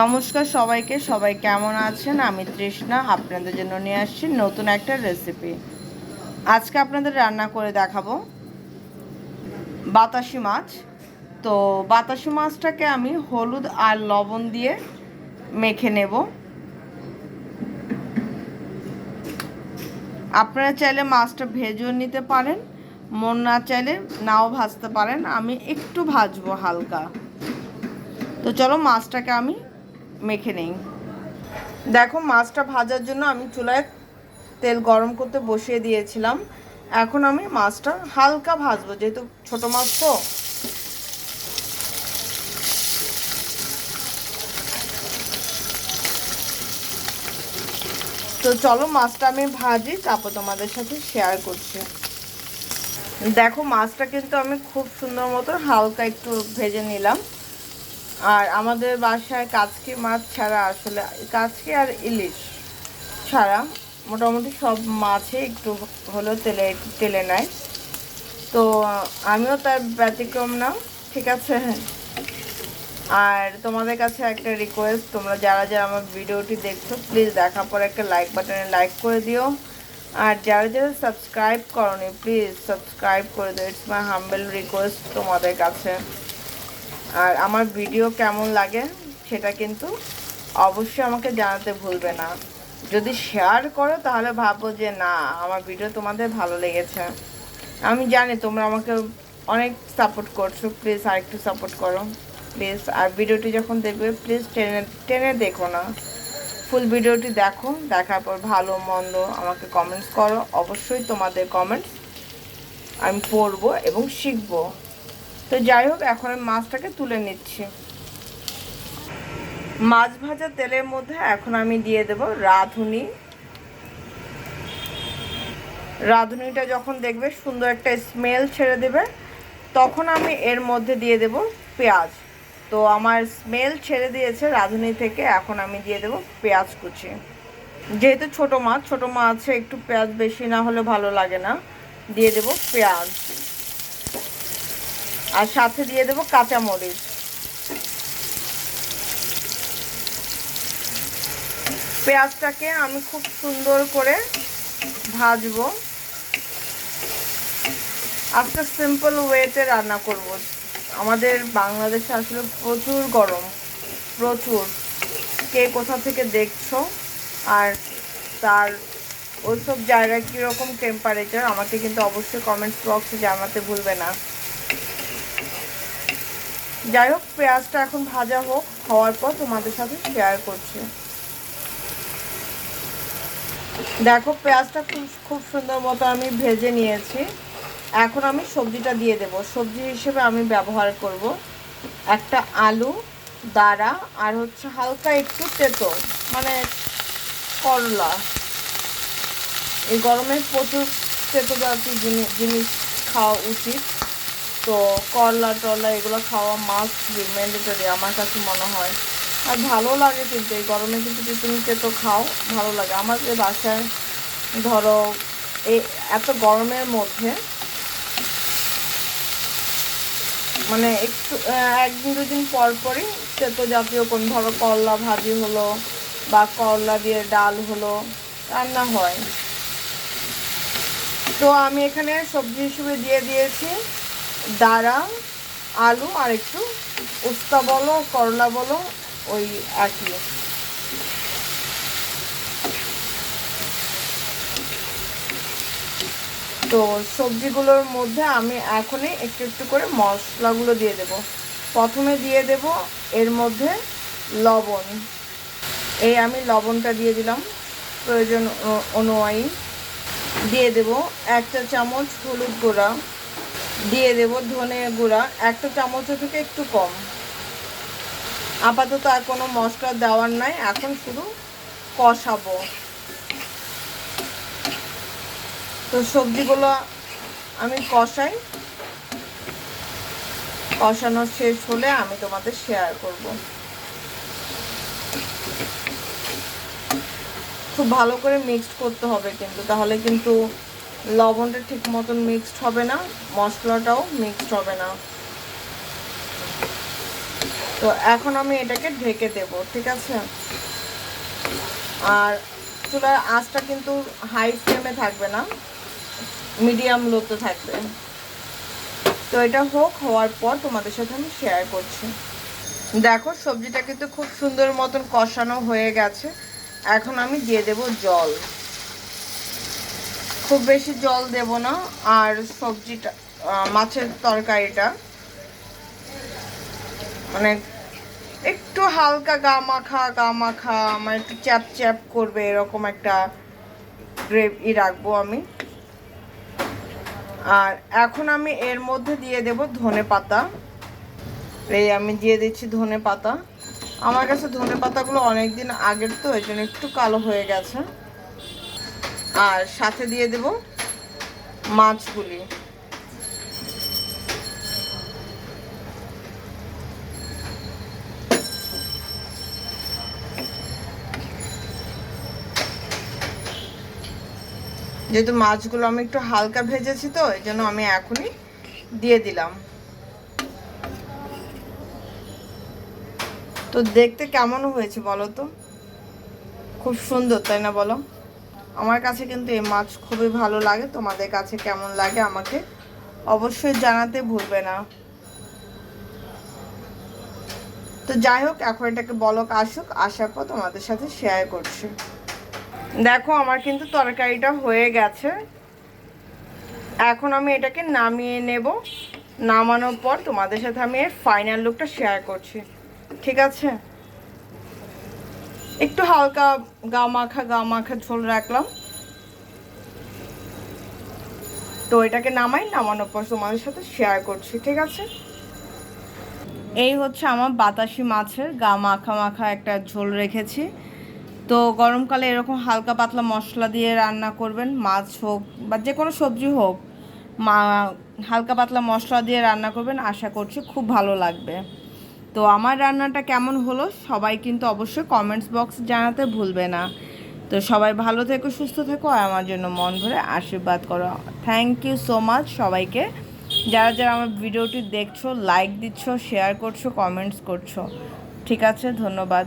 নমস্কার সবাইকে, সবাই কেমন আছেন? আমি তৃষ্ণা, আপনাদের জন্য নিয়ে আসছি নতুন একটা রেসিপি আজকে আপনাদের রান্না করে দেখাবো বাতাসি মাছ। তো বাতাসি মাছটাকে আমি হলুদ আর লবণ দিয়ে মেখে নেব। আপনারা চাইলে মাছটা ভেজেও নিতে পারেন, মন না চাইলে নাও ভাজতে পারেন। আমি একটু ভাজবো হালকা। তো চলো মাছটাকে আমি মেখে নেই। দেখো, মাছটা ভাজার জন্য আমি চুলায় তেল গরম করতে বসিয়ে দিয়েছিলাম। এখন আমি মাছটা হালকা ভাজবো, যেহেতু ছোট মাছ তো। তো চলো, মাছটা আমি ভাজি, তারপর তোমাদের সাথে শেয়ার করছি। দেখো, মাছটা কিন্তু আমি খুব সুন্দর মতো হালকা একটু ভেজে নিলাম। আর আমাদের বাসায় কাচকি মাছ ছাড়া আসলে, কাচকি আর ইলিশ ছাড়া মোটামুটি সব মাছে একটু হলেও তেলে তেলে নেয়। তো আমিও তার ব্যতিক্রম না, ঠিক আছে? আর তোমাদের কাছে একটা রিকোয়েস্ট তোমরা যারা যারা আমার ভিডিওটি দেখছ প্লিজ দেখার পর একটা লাইক বাটনে লাইক করে দিও। আর যারা যারা সাবস্ক্রাইব করনি প্লিজ সাবস্ক্রাইব করে দিও। ইটস মাই হাম্বেল রিকোয়েস্ট তোমাদের কাছে। আর আমার ভিডিও কেমন লাগে সেটা কিন্তু অবশ্যই আমাকে জানাতে ভুলবে না। যদি শেয়ার করো তাহলে ভাবো যে না, আমার ভিডিও তোমাদের ভালো লেগেছে। আমি জানি তোমরা আমাকে অনেক সাপোর্ট করছ প্লিজ আর একটু সাপোর্ট করো। প্লিজ আর ভিডিওটি যখন দেখবে প্লিজ টেনে টেনে দেখো না। ফুল ভিডিওটি দেখো, দেখার পর ভালো, মন্দ আমাকে কমেন্টস করো। অবশ্যই তোমাদের কমেন্টস আমি পড়ব এবং শিখব। তো যাই হোক, এখন মাছটাকে তুলে নিচ্ছি। মাছ ভাজা তেলের মধ্যে এখন আমি দিয়ে দেব রাঁধুনি। রাঁধুনিটা যখন দেখবে সুন্দর একটা স্মেল ছেড়ে দেবে, তখন আমি এর মধ্যে দিয়ে দেব পেঁয়াজ। তো আমার স্মেল ছেড়ে দিয়েছে রাঁধুনি থেকে, এখন আমি দিয়ে দেব পেঁয়াজ কুচি। যেহেতু ছোট মাছ, ছোট মাছে একটু পেঁয়াজ বেশি না হলে ভালো লাগে না। দিয়ে দেব পেঁয়াজ। আর সাথে দিয়ে দেবো কাঁচামরিচ। পেঁয়াজটাকে আমি খুব সুন্দর করে ভাজবো। আজকে সিম্পল ওয়েতে রান্না করব। আমাদের বাংলাদেশে আসলে প্রচুর গরম, প্রচুর। কে কোথা থেকে দেখছ? আর তার ওইসব জায়গায় কীরকম টেম্পারেচার আমাকে কিন্তু অবশ্যই কমেন্টস বক্সে জানাতে ভুলবে না। যাই হোক, পেঁয়াজটা এখন ভাজা হোক, হওয়ার পর তোমাদের সাথে শেয়ার করছি। দেখো, পেঁয়াজটা খুব খুব সুন্দর মতো আমি ভেজে নিয়েছি। এখন আমি সবজিটা দিয়ে দেব। সবজি হিসেবে আমি ব্যবহার করব একটা আলু দাঁড়া আর হচ্ছে হালকা একটু তেতো মানে করলা। এই গরমে প্রচুর তেতো জাতীয় জিনিস খাওয়া উচিত। তো করলা টরলা এগুলো খাওয়া মাস্ট বি আমার কাছে মনে হয়। আর ভালো লাগে কিন্তু, এই গরমে যদি তুমি তেতো খাও, ভালো লাগে। আমাদের বাসায় ধরো এই এত গরমের মধ্যে মানে একটু একদিন দুদিন পর পরই তেতো জাতীয় কোন, ধরো করলা ভাজি হলো বা করলা দিয়ে ডাল হলো, রান্না হয়। তো আমি এখানে সবজি হিসেবে দিয়ে দিয়েছি। দাঁড়া আলু, আর একটু উস্তা বলো, করলা বলো, ওই একই। তো সবজিগুলোর মধ্যে আমি এখনই একটু একটু করে মশলাগুলো দিয়ে দেব। প্রথমে দিয়ে দেব এর মধ্যে লবণ। এই আমি লবণটা দিয়ে দিলাম প্রয়োজন অনুযায়ী। দিয়ে দেব একটা চামচ হলুদ গুঁড়া। দিয়ে দেব ধনে গুঁড়া। একটা চামচের থেকে একটু কম। আপাতত আর কোনো মশলা দেওয়ার নাই। এখন শুধু কষাবো। তো সবজিগুলো আমি কষাই। কষানো শেষ হলে আমি তোমাদের শেয়ার করব। খুব ভালো করে মিক্সড করতে হবে কিন্তু। তাহলে কিন্তু লবণটা ঠিক মতন মিক্সড হবে না, মশলাটাও মিক্সড হবে না। তো এখন আমি এটাকে ঢেকে দেব, ঠিক আছে? আর চুলার আঁচটা কিন্তু হাই ফ্লেমে থাকবে না মিডিয়াম লোতে থাকবে। তো এটা হোক, হওয়ার পর তোমাদের সাথে আমি শেয়ার করছি। দেখো, সবজিটা কিন্তু খুব সুন্দর মতন কষানো হয়ে গেছে। এখন আমি দিয়ে দেব জল। খুব বেশি জল দেব না, আর সবজিটা মাছের তরকারিটা। মানে একটু হালকা গা মাখা গা মাখা মানে একটু চ্যাপ চ্যাপ করবে, এরকম একটা গ্রেভি রাখব আমি। আর এখন আমি এর মধ্যে দিয়ে দেব ধনে পাতা। এই আমি দিয়ে দিচ্ছি ধনে পাতা। আমার কাছে ধনে পাতাগুলো অনেকদিন আগের তো এই জন্য একটু কালো হয়ে গেছে। আর সাথে দিয়ে দেব মাছগুলি। যেহেতু মাছগুলো আমি একটু হালকা ভেজেছি তো, এই জন্য আমি এখনই দিয়ে দিলাম। তো দেখতে কেমন হয়েছে বলো তো? খুব সুন্দর, তাই না বলো? আমার কাছে কিন্তু এই মাছ খুবই ভালো লাগে। তোমাদের কাছে কেমন লাগে আমাকে অবশ্যই জানাতে ভুলবে না। তো যাই হোক, এখন এটাকে বলক আসুক, আসার পর তোমাদের সাথে শেয়ার করছি। দেখো, আমার কিন্তু তরকারিটা হয়ে গেছে। এখন আমি এটাকে নামিয়ে নেব। নামানোর পর তোমাদের সাথে আমি এর ফাইনাল লুকটা শেয়ার করছি। ঠিক আছে? একটু হালকা গা মাখা গা মাখা ঝোল রাখলাম। তো এটাকে নামাই, নামানোর পর তোমাদের সাথে শেয়ার করছি, ঠিক আছে? এই হচ্ছে আমার বাতাসি মাছের গা মাখা মাখা একটা ঝোল রেখেছি। তো গরমকালে এরকম হালকা পাতলা মশলা দিয়ে রান্না করবেন, মাছ হোক বা যে কোনো সবজি হোক, মা হালকা পাতলা মশলা দিয়ে রান্না করবেন, আশা করছি খুব ভালো লাগবে। তো আমার রান্নাটা কেমন হলো সবাই কিন্তু অবশ্যই কমেন্টস বক্স জানাতে ভুলবে না। তো সবাই ভালো থেকো, সুস্থ থেকো আর আমার জন্য মন ভরে আশীর্বাদ করো। থ্যাংক ইউ সো মাচ সবাইকে। যারা যারা আমার ভিডিওটি দেখছ লাইক দিচ্ছ শেয়ার করছ কমেন্টস করছ, ঠিক আছে, ধন্যবাদ।